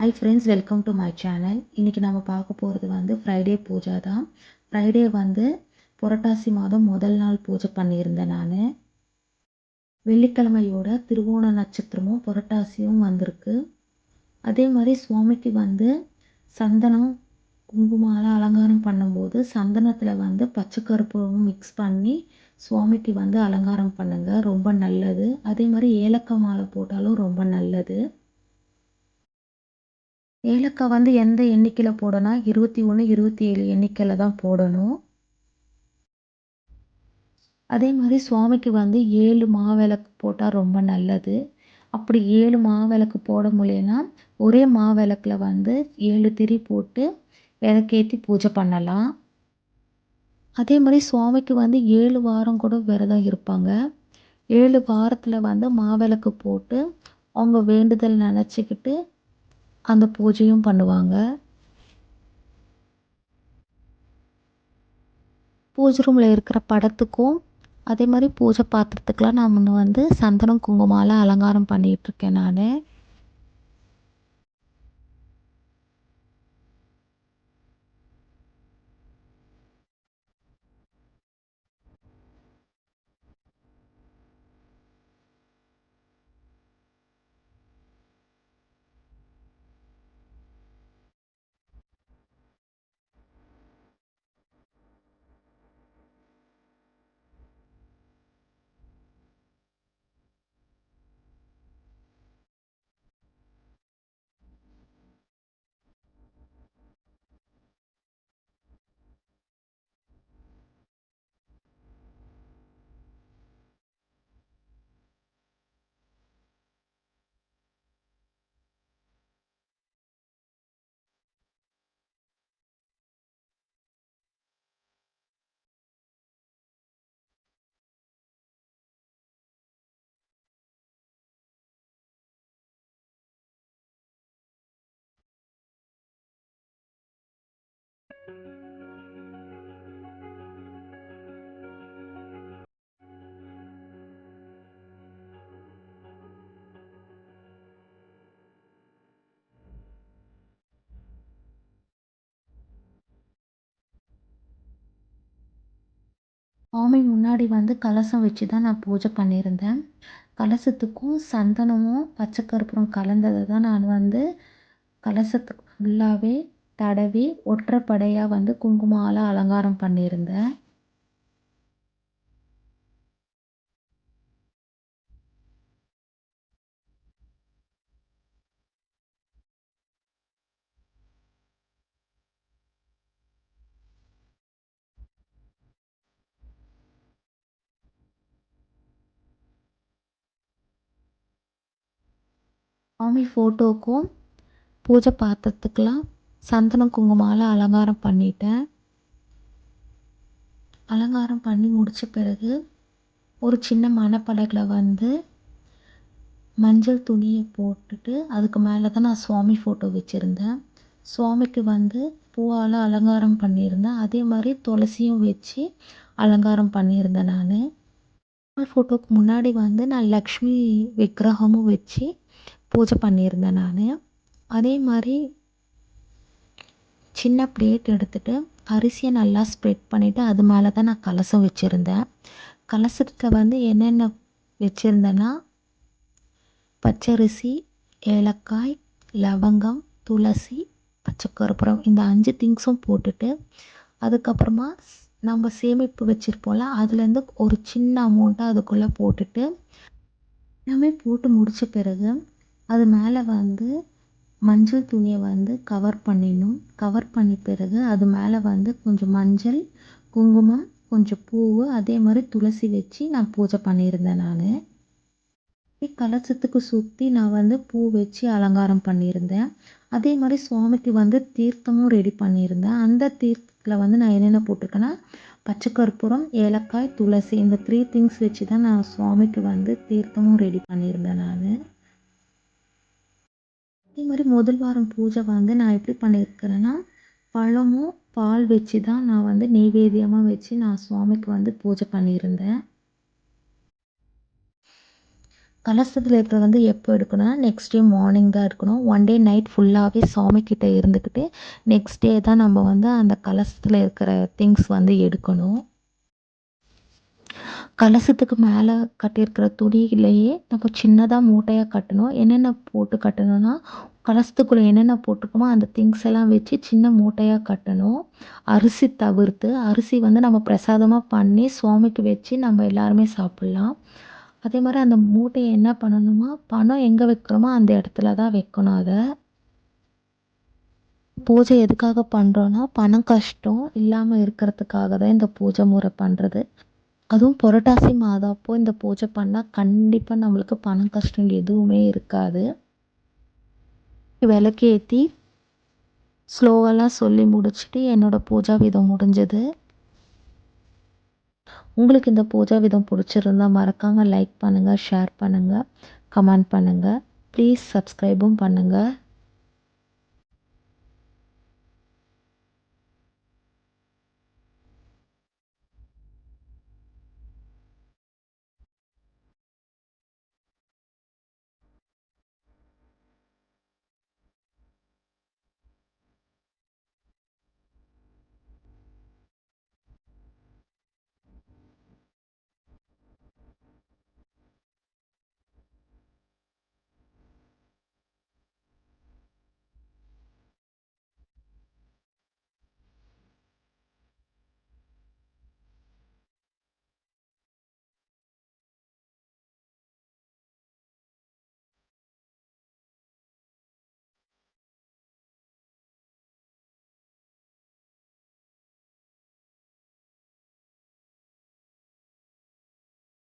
Hi friends welcome to my channel இன்றைக்கி நம்ம பார்க்க போகிறது வந்து ஃப்ரைடே பூஜா தான். ஃப்ரைடே வந்து புரட்டாசி மாதம் முதல் நாள் பூஜை பண்ணியிருந்தேன் நான். வெள்ளிக்கிழமையோட திருவோண நட்சத்திரமும் புரட்டாசியும் வந்திருக்கு. அதே மாதிரி சுவாமிக்கு வந்து சந்தனம் குங்குமால அலங்காரம் பண்ணும்போது சந்தனத்தில் வந்து பச்சை கருப்பூரமும் மிக்ஸ் பண்ணி சுவாமிக்கு வந்து அலங்காரம் பண்ணுங்கள் ரொம்ப நல்லது. அதே மாதிரி ஏலக்காய் மாலை போட்டாலும் ரொம்ப நல்லது. ஏலக்காய் வந்து எந்த எண்ணிக்கையில் போடணும்? இருபத்தி ஒன்று இருபத்தி ஏழு எண்ணிக்கையில் தான் போடணும். அதே மாதிரி சுவாமிக்கு வந்து ஏழு மாவிளக்கு போட்டால் ரொம்ப நல்லது. அப்படி ஏழு மாவிளக்கு போட முடியலனா ஒரே மாவிளக்கில் வந்து ஏழு திரி போட்டு விளக்கேற்றி பூஜை பண்ணலாம். அதே மாதிரி சுவாமிக்கு வந்து ஏழு வாரம் கூட விரதம் இருப்பாங்க. ஏழு வாரத்தில் வந்து மாவிளக்கு போட்டு அவங்க வேண்டுதல் நினச்சிக்கிட்டு அந்த பூஜையும் பண்ணுவாங்க. பூஜை ரூமில் இருக்கிற படத்துக்கும் அதே மாதிரி பூஜை பாத்திரத்துக்கெலாம் நான் வந்து சந்தனம் குங்குமால அலங்காரம் பண்ணிகிட்ருக்கேன் நான். சாமி முன்னாடி வந்து கலசம் வச்சு தான் நான் பூஜை பண்ணியிருந்தேன். கலசத்துக்கும் சந்தனமும் பச்சை கற்பூரம் கலந்ததை தான் நான் வந்து கலசத்துக்கு ஃபுல்லாகவே தடவி ஒற்றைப்படையாக வந்து குங்குமால அலங்காரம் பண்ணியிருந்தேன் சாமி ஃபோட்டோவுக்கும் பூஜை பாத்திரத்துக்கெலாம் சந்தனம் குங்குமால அலங்காரம் பண்ணிட்டேன். அலங்காரம் பண்ணி முடித்த பிறகு ஒரு சின்ன மணப்பலகையில் வந்து மஞ்சள் துணியை போட்டுட்டு அதுக்கு மேலே தான் நான் சுவாமி ஃபோட்டோ வச்சுருந்தேன். சுவாமிக்கு வந்து பூவால் அலங்காரம் பண்ணியிருந்தேன். அதே மாதிரி துளசியும் வச்சு அலங்காரம் பண்ணியிருந்தேன் நான். ஃபோட்டோவுக்கு முன்னாடி வந்து நான் லக்ஷ்மி விக்கிரகமும் வச்சு பூஜை பண்ணியிருந்தேன் நான். அதே மாதிரி சின்ன பிளேட் எடுத்துகிட்டு அரிசியை நல்லா ஸ்ப்ரெட் பண்ணிவிட்டு அது மேலே தான் நான் கலசம் வச்சுருந்தேன். கலசத்தில் வந்து என்னென்ன வச்சுருந்தேன்னா பச்சரிசி ஏலக்காய் லவங்கம் துளசி பச்சை கற்பூரம் இந்த அஞ்சு திங்ஸும் போட்டுட்டு அதுக்கப்புறமா நம்ம சேமிப்பு வச்சுருப்போம்ல அதுலேருந்து ஒரு சின்ன அமௌண்ட்டை அதுக்குள்ளே போட்டுட்டு எல்லாமே போட்டு முடித்த பிறகு அது மேலே வந்து மஞ்சள் துணியை வந்து கவர் பண்ணிடணும். கவர் பண்ண பிறகு அது மேலே வந்து கொஞ்சம் மஞ்சள் குங்குமம் கொஞ்சம் பூ அதே மாதிரி துளசி வச்சு நான் பூஜை பண்ணியிருந்தேன் நான். கலசத்துக்கு சுற்றி நான் வந்து பூ வச்சு அலங்காரம் பண்ணியிருந்தேன். அதே மாதிரி சுவாமிக்கு வந்து தீர்த்தமும் ரெடி பண்ணியிருந்தேன். அந்த தீர்த்தத்தில் வந்து நான் என்னென்ன போட்டிருக்கேன்னா பச்சை கற்பூரம் ஏலக்காய் துளசி இந்த த்ரீ திங்ஸ் வச்சு தான் நான் சுவாமிக்கு வந்து தீர்த்தமும் ரெடி பண்ணியிருந்தேன் நான். அதே மாதிரி முதல் வாரம் பூஜை வந்து நான் எப்படி பண்ணியிருக்கிறேன்னா பழமும் பால் வச்சு தான் நான் வந்து நெய்வேத்தியமாக வச்சு நான் சுவாமிக்கு வந்து பூஜை பண்ணியிருந்தேன். கலசத்தில் இருக்கிறது வந்து எப்போ எடுக்கணும்னா நெக்ஸ்ட் டே மார்னிங் தான் எடுக்கணும். ஒன் டே நைட் ஃபுல்லாகவே சுவாமிக்கிட்ட இருந்துக்கிட்டு நெக்ஸ்ட் டே தான் நம்ம வந்து அந்த கலசத்தில் இருக்கிற திங்ஸ் வந்து எடுக்கணும். கலசத்துக்கு மேலே கட்டியிருக்கிற துணியிலேயே நம்ம சின்னதாக மூட்டையாக கட்டணும். என்னென்ன போட்டு கட்டணும்னா கலசத்துக்குள்ளே என்னென்ன போட்டிருக்கோமோ அந்த திங்ஸ் எல்லாம் வச்சு சின்ன மூட்டையாக கட்டணும். அரிசி தவிர்த்து அரிசி வந்து நம்ம பிரசாதமாக பண்ணி சுவாமிக்கு வச்சு நம்ம எல்லாருமே சாப்பிட்லாம். அதே மாதிரி அந்த மூட்டையை என்ன பண்ணணுமா பணம் எங்கே வைக்கிறோமோ அந்த இடத்துல தான் வைக்கணும் அதை. பூஜை எதுக்காக பண்ணுறோன்னா பணம் கஷ்டம் இல்லாமல் இருக்கிறதுக்காக தான் இந்த பூஜை முறை பண்ணுறது அதுவும் புரட்டாசி மாதம் இந்த பூஜை பண்ணால் கண்டிப்பாக நம்மளுக்கு பணம் கஷ்டம் எதுவுமே இருக்காது. விளக்கேற்றி ஸ்லோவெல்லாம் சொல்லி முடிச்சுட்டு என்னோடய பூஜா விதம் முடிஞ்சது. உங்களுக்கு இந்த பூஜா விதம் பிடிச்சிருந்தா மறக்காமல் லைக் பண்ணுங்கள் ஷேர் பண்ணுங்கள் கமெண்ட் பண்ணுங்கள் ப்ளீஸ் சப்ஸ்கிரைபும் பண்ணுங்கள்